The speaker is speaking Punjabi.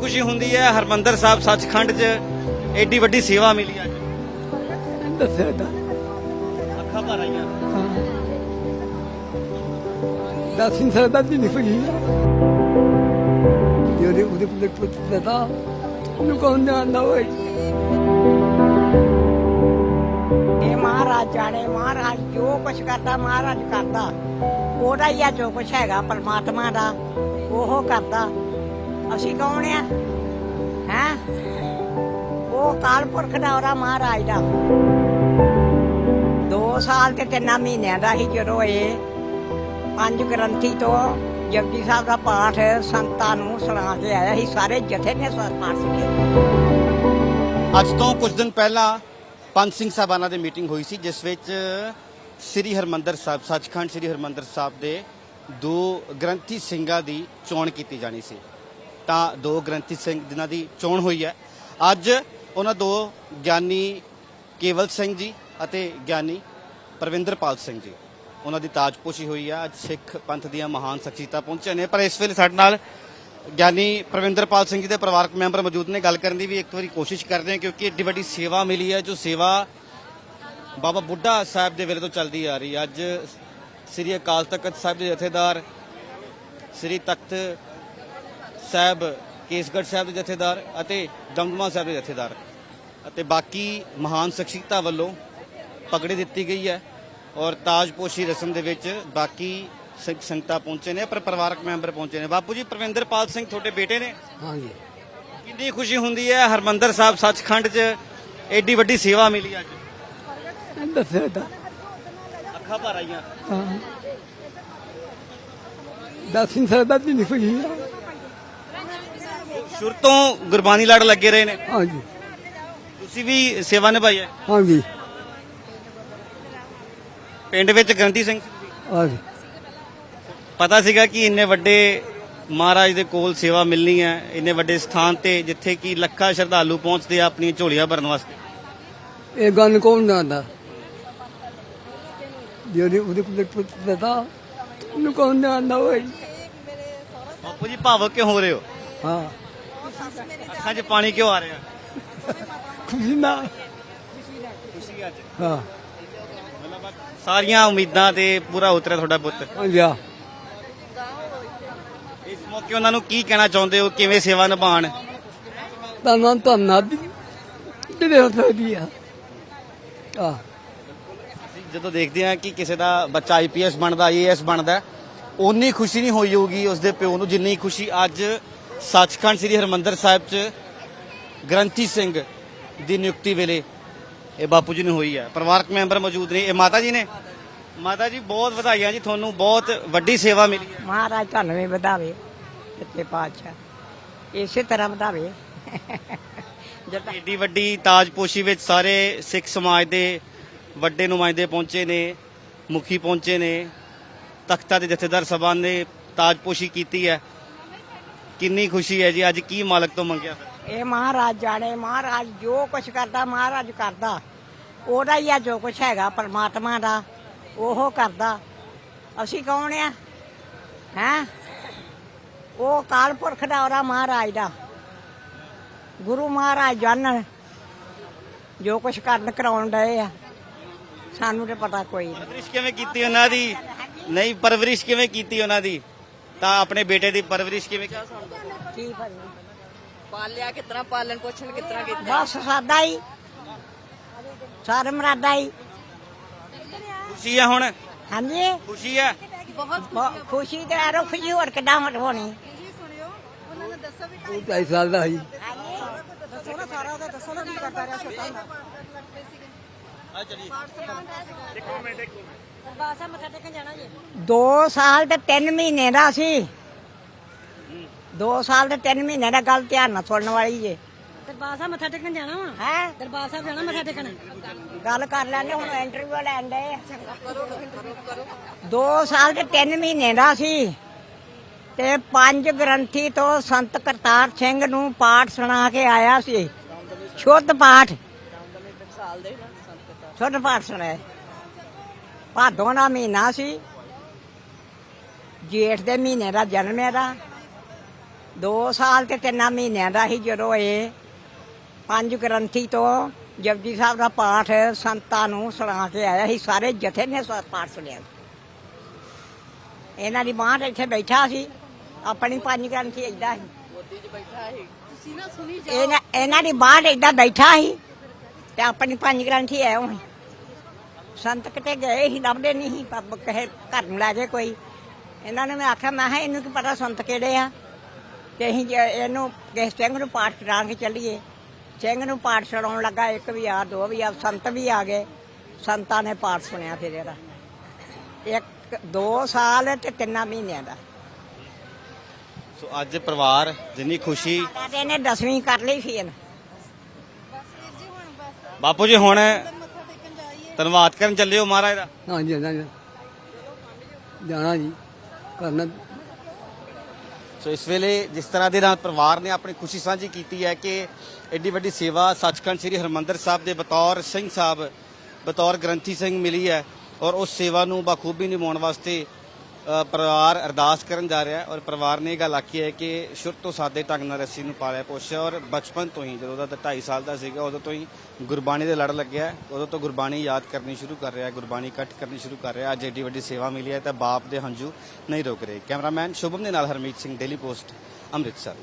ਖੁਸ਼ੀ ਹੁੰਦੀ ਹੈ ਹਰਮੰਦਰ ਸਾਹਿਬ ਸੱਚਖੰਡ 'ਚ ਐਡੀ ਵੱਡੀ ਸੇਵਾ ਮਿਲੀ ਅੱਜ। ਦੱਸਿਆ ਤਾਂ। ਅੱਖਾਂ ਭਰ ਆਈਆਂ। ਦੱਸ ਨਹੀਂ ਸਕਦਾ ਜੀ ਨਹੀਂ ਹੋਈ ਜਿਹੜੇ ਉਹਦੇ ਪੁੱਤ ਪੁੱਤ ਦਾ ਉਹਨੂੰ ਕੌਣ ਜਾਣਦਾ ਹੋਏ ਇਹ ਮਹਾਰਾਜ ਜਾਣੇ ਮਹਾਰਾਜ ਜੋ ਕੁਛ ਕਰਦਾ ਮਹਾਰਾਜ ਕਰਦਾ। ਉਹਦਾ ਹੀ ਆ ਜੋ ਕੁਛ ਹੈਗਾ ਪਰਮਾਤਮਾ ਦਾ ਉਹ ਕਰਦਾ। ਅਸੀਂ ਕੌਣ ਆ? ਹੈ? ਉਹ ਕਾਲਪੁਰਖ ਦਾ ਉਹਦਾ ਮਹਾਰਾਜ ਦਾ। 2 ਸਾਲ ਤੇ ਤਿੰਨਾਂ ਮਹੀਨਿਆਂ ਦਾ ਹੀ ਜਦੋਂ ਇਹ ਪੰਜ ਗ੍ਰੰਥੀ ਤੋਂ ਜਪਜੀ ਸਾਹਿਬ ਦਾ ਪਾਠ ਸੰਤਾਂ ਨੂੰ ਸੁਣਾ ਕੇ ਆਇਆ ਸੀ, ਸਾਰੇ ਜਥੇ ਨੇ ਸਵਾਰ ਪਾਠ ਸਿੱਖੇ ਅੱਜ ਤੋਂ ਕੁਝ ਦਿਨ ਪਹਿਲਾਂ ਪੰਜ ਸਿੰਘ ਸਾਹਿਬਾਨਾਂ ਦੀ ਮੀਟਿੰਗ ਹੋਈ ਸੀ, ਜਿਸ ਵਿੱਚ ਸ੍ਰੀ ਹਰਮੰਦਰ ਸਾਹਿਬ, ਸੱਚਖੰਡ ਸ੍ਰੀ ਹਰਮੰਦਰ ਸਾਹਿਬ ਦੇ ਦੋ ਗ੍ਰੰਥੀ ਸਿੰਘਾਂ ਦੀ ਚੋਣ ਕੀਤੀ ਜਾਣੀ ਸੀ। ਤਾਂ ਦੋ ਗ੍ਰੰਥੀ ਸਿੰਘ ਜਿਨ੍ਹਾਂ ਦੀ ਚੋਣ ਹੋਈ ਹੈ। ਅੱਜ ਉਹਨਾਂ ਦੋ ਗਿਆਨੀ ਕੇਵਲ ਸਿੰਘ ਜੀ ਅਤੇ ਗਿਆਨੀ ਪਰਵਿੰਦਰਪਾਲ ਸਿੰਘ ਜੀ। ਉਹਨਾਂ ਦੀ ਤਾਜਪੋਸ਼ੀ ਹੋਈ ਹੈ ਅੱਜ ਸਿੱਖ ਪੰਥ ਦੀਆਂ ਮਹਾਨ ਸ਼ਖਸੀਅਤਾਂ ਪਹੁੰਚੇ ਨੇ। ਪਰ ਇਸ ਵੇਲੇ ਸਾਡੇ ਨਾਲ ਗਿਆਨੀ ਪ੍ਰਵਿੰਦਰਪਾਲ ਸਿੰਘ ਜੀ ਦੇ ਪਰਿਵਾਰਕ ਮੈਂਬਰ ਮੌਜੂਦ ਨੇ। ਗੱਲ ਕਰਨ ਦੀ ਵੀ ਇੱਕ ਵਾਰੀ ਕੋਸ਼ਿਸ਼ ਕਰਦੇ ਹਾਂ ਕਿਉਂਕਿ ਏਡੀ ਵੱਡੀ ਸੇਵਾ ਮਿਲੀ ਹੈ, ਜੋ ਸੇਵਾ ਬਾਬਾ ਬੁੱਢਾ ਸਾਹਿਬ ਦੇ ਵੇਲੇ ਤੋਂ ਚੱਲਦੀ ਆ ਰਹੀ ਹੈ। ਅੱਜ ਸ੍ਰੀ ਅਕਾਲ ਤਖਤ ਸਾਹਿਬ ਦੇ ਜਥੇਦਾਰ, ਸ੍ਰੀ ਤਖਤ ਸਾਹਿਬ ਕੇਸਗੜ੍ਹ ਸਾਹਿਬ ਦੇ ਜਥੇਦਾਰ ਅਤੇ ਦਮਦਮਾ ਸਾਹਿਬ ਦੇ ਜਥੇਦਾਰ। ਅਤੇ ਬਾਕੀ ਮਹਾਨ ਸ਼ਖਸੀਅਤਾਂ ਵੱਲੋਂ ਪਗੜੀ ਦਿੱਤੀ ਗਈ ਹੈ ਔਰ ਤਾਜਪੋਸ਼ੀ ਰਸਮ ਦੇ ਵਿੱਚ ਬਾਕੀ ਸਿੱਖ ਸੰਗਤਾਂ ਪਹੁੰਚੇ ਨੇ ਪਰ ਪਰਿਵਾਰਕ ਮੈਂਬਰ ਪਹੁੰਚੇ ਨੇ। ਬਾਪੂ ਜੀ ਪ੍ਰਵਿੰਦਰਪਾਲ ਸਿੰਘ ਤੁਹਾਡੇ ਬੇਟੇ ਨੇ? ਹਾਂ ਜੀ ਕਿੰਨੀ ਖੁਸ਼ੀ ਹੁੰਦੀ ਹੈ ਹਰਮੰਦਰ ਸਾਹਿਬ ਸੱਚਖੰਡ 'ਚ ਐਡੀ ਵੱਡੀ ਸੇਵਾ ਮਿਲੀ ਅੱਜ। ਦੱਸਿਆ ਤਾਂ। ਅੱਖਾਂ ਭਰ ਆਈਆਂ। ਹਾਂ। ਦੱਸ ਨਹੀਂ ਸਕਦਾ ਜੀ ਨਹੀਂ ਹੋਈ ਸ਼ੁਰੂ ਤੋਂ ਗੁਰਬਾਣੀ ਲੜ ਲੱਗੇ ਰਹੇ ਨੇ। ਹਾਂ ਜੀ ਤੁਸੀਂ ਵੀ ਸੇਵਾ ਨਿਭਾਈ ਹੈ? ਹਾਂ ਜੀ ਪਿੰਡ ਵਿੱਚ ਗ੍ਰੰਥੀ ਸਿੰਘ ਸੀ। ਹਾਂ ਜੀ ਪਤਾ ਸੀਗਾ ਕਿ ਇੰਨੇ ਵੱਡੇ ਮਹਾਰਾਜ ਦੇ ਕੋਲ ਸੇਵਾ ਮਿਲਣੀ ਹੈ ਇੰਨੇ ਵੱਡੇ ਸਥਾਨ ਤੇ ਜਿੱਥੇ ਕਿ ਲੱਖਾਂ ਸ਼ਰਧਾਲੂ ਪਹੁੰਚਦੇ ਆ ਆਪਣੀਆਂ ਝੋਲੀਆਂ ਭਰਨ ਵਾਸਤੇ। ਇਹ ਗੱਲ ਕੌਣ ਜਾਣਦਾ? ਜਿਹੜੇ ਉਹਦੇ ਪੁੱਤ ਪੁੱਤ ਦਾ ਉਹਨੂੰ ਕੌਣ ਜਾਣਦਾ ਹੋਏ ਬਾਪੂ ਜੀ ਭਾਵਕ ਕਿਉਂ ਹੋ ਰਹੇ ਹੋ? ਹਾਂ। ਅੱਖਾਂ 'ਚ ਪਾਣੀ ਕਿਉਂ ਆ ਰਿਹਾ? ਖੁਸ਼ੀ ਨਾ ਖੁਸ਼ੀ ਅੱਜ। ਹਾਂ। ਮਤਲਬ ਸਾਰੀਆਂ ਉਮੀਦਾਂ ਤੇ ਪੂਰਾ ਉਤਰਿਆ ਤੁਹਾਡਾ ਪੁੱਤ। ਹਾਂ ਜੀ ਹਾਂ। ਇਸ ਮੌਕੇ ਉਹਨਾਂ ਨੂੰ ਕੀ ਕਹਿਣਾ ਚਾਹੁੰਦੇ ਹੋ? ਕਿਵੇਂ ਸੇਵਾ ਨਿਭਾਣ ਤਾਂ ਨਾ ਤਾਂ ਨਾ ਦੀ ਜਿਹੜੇ ਹੋ ਸਕਦੀ ਆ। ਆ ਜਦੋਂ ਦੇਖਦੇ ਹਾਂ ਕਿ ਕਿਸੇ ਦਾ ਬੱਚਾ ਆਈਪੀਐਸ ਬਣਦਾ ਆਈਏਐਸ ਬਣਦਾ ਉਨੀ ਖੁਸ਼ੀ ਨਹੀਂ ਹੋਈ ਹੋਊਗੀ ਉਸਦੇ ਪਿਓ ਨੂੰ ਜਿੰਨੀ ਖੁਸ਼ੀ ਅੱਜ ਸੱਚਖੰਡ ਸ੍ਰੀ ਹਰਮੰਦਰ ਸਾਹਿਬ 'ਚ ਗ੍ਰੰਥੀ ਸਿੰਘ ਦੀ ਨਿਯੁਕਤੀ ਵੇਲੇ ਇਹ ਬਾਪੂ ਜੀ ਨੂੰ ਹੋਈ ਹੈ ਪਰਿਵਾਰਕ ਮੈਂਬਰ ਮੌਜੂਦ ਨੇ ਇਹ ਮਾਤਾ ਜੀ ਨੇ ਮਾਤਾ ਜੀ ਬਹੁਤ ਵਧਾਈਆਂ ਜੀ ਤੁਹਾਨੂੰ ਬਹੁਤ ਵੱਡੀ ਸੇਵਾ ਮਿਲੀ ਹੈ ਮਹਾਰਾਜ ਤੁਹਾਨੂੰ ਵੀ ਵਧਾਵੇ ਸੱਚੇ ਪਾਤਸ਼ਾਹ ਇਸੇ ਤਰ੍ਹਾਂ ਵਧਾਵੇ ਜਦ ਏਡੀ ਵੱਡੀ ਤਾਜਪੋਸ਼ੀ ਵਿੱਚ ਸਾਰੇ ਸਿੱਖ ਸਮਾਜ ਦੇ ਵੱਡੇ ਨੁਮਾਇੰਦੇ ਪਹੁੰਚੇ ਨੇ ਮੁਖੀ ਪਹੁੰਚੇ ਨੇ ਤਖਤਾਂ ਦੇ ਜਥੇਦਾਰ ਸਭਾ ਨੇ ਤਾਜਪੋਸ਼ੀ ਕੀਤੀ ਹੈ ਕਿੰਨੀ ਖੁਸ਼ੀ ਹੈ ਜੀ ਅੱਜ ਕੀ ਮਾਲਕ ਤੋਂ ਮੰਗਿਆ ਫਿਰ? ਇਹ ਮਹਾਰਾਜ ਜਾਣੇ ਮਹਾਰਾਜ ਜੋ ਕੁਛ ਕਰਦਾ ਮਹਾਰਾਜ ਕਰਦਾ। ਉਹਦਾ ਹੀ ਆ ਜੋ ਕੁਛ ਹੈਗਾ ਪਰਮਾਤਮਾ ਦਾ ਉਹ ਕਰਦਾ। ਅਸੀਂ ਕੌਣ ਆ? ਹੈ? ਉਹ ਕਾਲਪੁਰਖ ਦਾ ਉਹਦਾ ਮਹਾਰਾਜ ਦਾ। ਗੁਰੂ ਮਹਾਰਾਜ ਜਾਣਨ ਜੋ ਕੁਛ ਕਰਨ ਕਰਾਉਣ ਡਏ ਆ। ਸਾਨੂੰ ਤੇ ਪਤਾ ਕੋਈ ਨਹੀਂ ਪਰਵਰਿਸ਼ ਕਿਵੇਂ ਕੀਤੀ ਉਹਨਾਂ ਦੀ? ਨਹੀਂ ਪਰਵਰਿਸ਼ ਕਿਵੇਂ ਕੀਤੀ ਉਹਨਾਂ ਦੀ? ਤਾਂ ਆਪਣੇ ਬੇਟੇ ਦੀ ਪਰਵਰਿਸ਼ ਕਿਵੇਂ ਕੀਤੀ ਕੀ ਭਾਜੀ। ਪਾਲਿਆ ਕਿਤਨਾ ਪਾਲਣ ਪੋਸ਼ਣ ਕਿਤਨਾ ਕੀਤਾ? ਬਸ ਸਾਦਾ ਹੀ। ਸਾਰੇ ਮਰਾਦਾ ਹੀ। ਖੁਸ਼ੀ ਹੈ ਹੁਣ? ਹਾਂਜੀ। ਖੁਸ਼ੀ ਹੈ ਬਹੁਤ ਖੁਸ਼ੀ ਤੇ ਆਰੋ ਖੁਸ਼ੀ ਹੋਰ ਕਿੱਦਾਂ ਹੋਣੀ ਹੋਣੀ? ਉਹ ਸਾਲ ਦਾ ਸੀ। ਦੋ ਸਾਲ ਤੇ 3 ਮਹੀਨੇ ਦਾ ਸੀ। ਦੋ ਸਾਲ ਤੇ 3 ਮਹੀਨੇ ਦਾ ਗੱਲ ਧਿਆਨ ਨਾਲ ਸੁਣਨ ਵਾਲੀ ਜੇ। ਦਰਬਾਰ ਸਾਹਿਬ ਮੱਥਾ ਟੇਕਣ ਜਾਣਾ ਵਾ? ਹੈ? ਦਰਬਾਰ ਸਾਹਿਬ ਜਾਣਾ ਮੱਥਾ ਟੇਕਣ? ਗੱਲ ਕਰ ਲੈਂਦੇ ਹੁਣ ਇੰਟਰਵਿਊ ਲੈਣ ਦੇ। ਦੋ ਸਾਲ ਤੇ 3 ਮਹੀਨੇ ਦਾ ਸੀ। ਤੇ ਪੰਜ ਗ੍ਰੰਥੀ ਤੋਂ ਸੰਤ ਕਰਤਾਰ ਸਿੰਘ ਨੂੰ ਪਾਠ ਸੁਣਾ ਕੇ ਆਇਆ ਸੀ। ਸ਼ੁੱਧ ਪਾਠ। ਸ਼ੁੱਧ ਪਾਠ ਸੁਣਾਇਆ ਭਾਦੋਂ ਦਾ ਮਹੀਨਾ ਸੀ। ਜੇਠ ਦੇ ਮਹੀਨੇ ਦਾ ਜਨਮ ਇਹਦਾ। 2 ਸਾਲ ਤੇ 3 ਮਹੀਨਿਆਂ ਦਾ ਸੀ ਜਦੋਂ ਇਹ ਪੰਜ ਗ੍ਰੰਥੀ ਤੋਂ ਜਪਜੀ ਸਾਹਿਬ ਦਾ ਪਾਠ ਸੰਤਾਂ ਨੂੰ ਸੁਣਾ ਕੇ ਆਇਆ ਸੀ। ਸਾਰੇ ਜਥੇ ਨੇ ਪਾਠ ਸੁਣਿਆ। ਇਹਨਾਂ ਦੀ ਮਾਂ ਇੱਥੇ ਬੈਠਾ ਸੀ। ਆਪਣੀ ਪੰਜ ਗ੍ਰੰਥੀ ਏਦਾਂ ਸੀ। ਮੋਦੀ ਜੀ ਬੈਠਾ ਸੀ। ਤੁਸੀਂ ਨਾ ਸੁਣੀ ਇਹਨਾਂ ਇਹਨਾਂ ਦੀ ਬਾਹਰ ਏਦਾਂ ਬੈਠਾ ਸੀ ਤੇ ਆਪਣੀ ਪੰਜ ਗ੍ਰੰਥੀ ਐ ਉਹ ਸੰਤ ਕਿਤੇ ਗਏ ਸੀ ਲੱਭਦੇ ਨਹੀਂ ਪੱਬ ਕਹੇ ਘਰ ਨੂੰ ਲੈ ਕੇ ਕੋਈ। ਇਹਨਾਂ ਨੇ ਮੈਂ ਆਖਿਆ ਮੈਂ ਕਿਹਾ ਇਹਨੂੰ ਕੀ ਪਤਾ ਸੰਤ ਕਿਹੜੇ ਆ? ਤੇ ਅਸੀਂ ਜੇ ਇਹਨੂੰ ਕਿਸ ਸਿੰਘ ਨੂੰ ਪਾਠ ਕਰਾ ਕੇ ਚੱਲੀਏ। ਸਿੰਘ ਨੂੰ ਪਾਠ ਸੁਣਾਉਣ ਲੱਗਾ ਇੱਕ ਵੀ ਆ ਦੋ ਵੀ ਆ ਸੰਤ ਵੀ ਆ ਗਏ। ਸੰਤਾਂ ਨੇ ਪਾਠ ਸੁਣਿਆ ਫਿਰ ਇਹਦਾ। ਇੱਕ ਦੋ ਸਾਲ ਤੇ ਤਿੰਨਾਂ ਮਹੀਨਿਆਂ ਦਾ। ਸੋ ਅੱਜ ਪਰਿਵਾਰ ਜਿੰਨੀ ਖੁਸ਼ੀ ਇਹਨੇ ਦਸਵੀਂ ਕਰ ਲਈ ਸੀ ਇਹਨੇ। ਬਾਪੂ ਜੀ ਹੁਣ ਧੰਨਵਾਦ ਕਰਨ ਚੱਲੇ ਹੋ ਮਹਾਰਾਜ ਦਾ। ਹਾਂਜੀ ਹਾਂਜੀ। ਜਾਣਾ ਜੀ ਕਰਨਾ। ਸੋ ਇਸ ਵੇਲੇ ਜਿਸ ਤਰ੍ਹਾਂ ਦੇ ਨਾਲ ਪਰਿਵਾਰ ਨੇ ਆਪਣੀ ਖੁਸ਼ੀ ਸਾਂਝੀ ਕੀਤੀ ਹੈ ਕਿ ਐਡੀ ਵੱਡੀ ਸੇਵਾ ਸੱਚਖੰਡ ਸ੍ਰੀ ਹਰਮੰਦਰ ਸਾਹਿਬ ਦੇ ਬਤੌਰ ਸਿੰਘ ਸਾਹਿਬ ਬਤੌਰ ਗ੍ਰੰਥੀ ਸਿੰਘ ਮਿਲੀ ਹੈ ਔਰ ਉਸ ਸੇਵਾ ਨੂੰ ਬਖੂਬੀ ਨਿਭਾਉਣ ਵਾਸਤੇ ਪਰਿਵਾਰ ਅਰਦਾਸ ਕਰਨ ਜਾ ਰਿਹਾ ਹੈ ਔਰ ਪਰਿਵਾਰ ਨੇ ਇਹ ਗੱਲ ਆਖੀ ਹੈ ਕਿ ਸ਼ੁਰੂ ਤੋਂ ਸਾਦੇ ਢੰਗ ਨਾਲ ਰੱਸੀ ਨੂੰ ਪਾਲਿਆ ਪੋਸ਼ਿਆ ਔਰ ਬਚਪਨ ਤੋਂ ਹੀ, ਜਦੋਂ ਉਹਦਾ 2.5 ਸਾਲ ਦਾ ਸੀਗਾ, ਉਦੋਂ ਤੋਂ ਹੀ ਗੁਰਬਾਣੀ ਦੇ ਲੜ ਲੱਗਿਆ ਉਦੋਂ ਤੋਂ ਗੁਰਬਾਣੀ ਯਾਦ ਕਰਨੀ ਸ਼ੁਰੂ ਕਰ ਰਿਹਾ ਗੁਰਬਾਣੀ ਇਕੱਠ ਕਰਨੀ ਸ਼ੁਰੂ ਕਰ ਰਿਹਾ ਅੱਜ ਏਡੀ ਵੱਡੀ ਸੇਵਾ ਮਿਲੀ ਹੈ ਤਾਂ ਬਾਪ ਦੇ ਹੰਝੂ ਨਹੀਂ ਰੁਕ ਰਹੇ। ਕੈਮਰਾਮੈਨ ਸ਼ੁਭਮ ਦੇ ਨਾਲ ਹਰਮੀਤ ਸਿੰਘ, ਡੇਲੀ ਪੋਸਟ, ਅੰਮ੍ਰਿਤਸਰ।